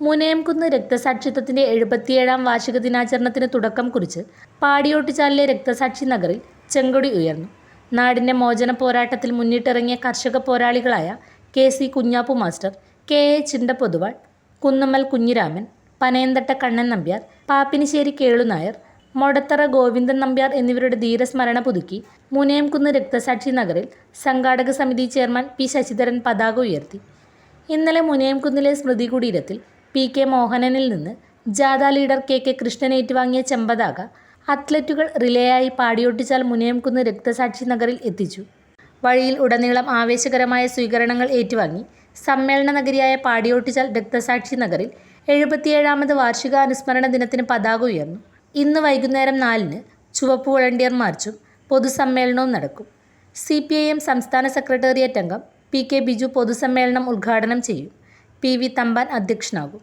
മുനയംകുന്ന് രക്തസാക്ഷിത്വത്തിന്റെ എഴുപത്തിയേഴാം വാർഷിക ദിനാചരണത്തിന് തുടക്കം കുറിച്ച് പാടിയോട്ടുചാലിലെ രക്തസാക്ഷി നഗറിൽ ചെങ്കൊടി ഉയർന്നു. നാടിന്റെ മോചന പോരാട്ടത്തിൽ മുന്നിട്ടിറങ്ങിയ കർഷക പോരാളികളായ K C Kunhappu master K A Chinda Poduval Kunnummal Kunhiraman Panayanthatta Kannan Nambiar Pappinisseri Kelunair Modathara Govindan Nambiar എന്നിവരുടെ ധീരസ്മരണ പുതുക്കി മുനയംകുന്ന് രക്തസാക്ഷി നഗറിൽ സംഘാടക സമിതി ചെയർമാൻ പി ശശിധരൻ പതാക ഉയർത്തി. ഇന്നലെ മുനയംകുന്നിലെ സ്മൃതി കുടീരത്തിൽ പി കെ മോഹനനിൽ നിന്ന് ജാഥ ലീഡർ കെ കെ കൃഷ്ണൻ ഏറ്റുവാങ്ങിയ ചെമ്പതാക അത്ലറ്റുകൾ റിലേയായി പാടിയൊട്ടിച്ചാൽ മുനയംകുന്ന് രക്തസാക്ഷി നഗറിൽ എത്തിച്ചു. വഴിയിൽ ഉടനീളം ആവേശകരമായ സ്വീകരണങ്ങൾ ഏറ്റുവാങ്ങി സമ്മേളന നഗരിയായ പാടിയോട്ടിച്ചാൽ രക്തസാക്ഷി നഗറിൽ എഴുപത്തിയേഴാമത് വാർഷിക അനുസ്മരണ ദിനത്തിന് പതാക ഉയർന്നു. ഇന്ന് വൈകുന്നേരം നാലിന് ചുവപ്പ് വളണ്ടിയർ മാർച്ചും പൊതുസമ്മേളനവും നടക്കും. സി പി ഐ എം സംസ്ഥാന സെക്രട്ടേറിയറ്റ് അംഗം പി കെ ബിജു പൊതുസമ്മേളനം ഉദ്ഘാടനം ചെയ്യും. P V Thampan അധ്യക്ഷനാകും.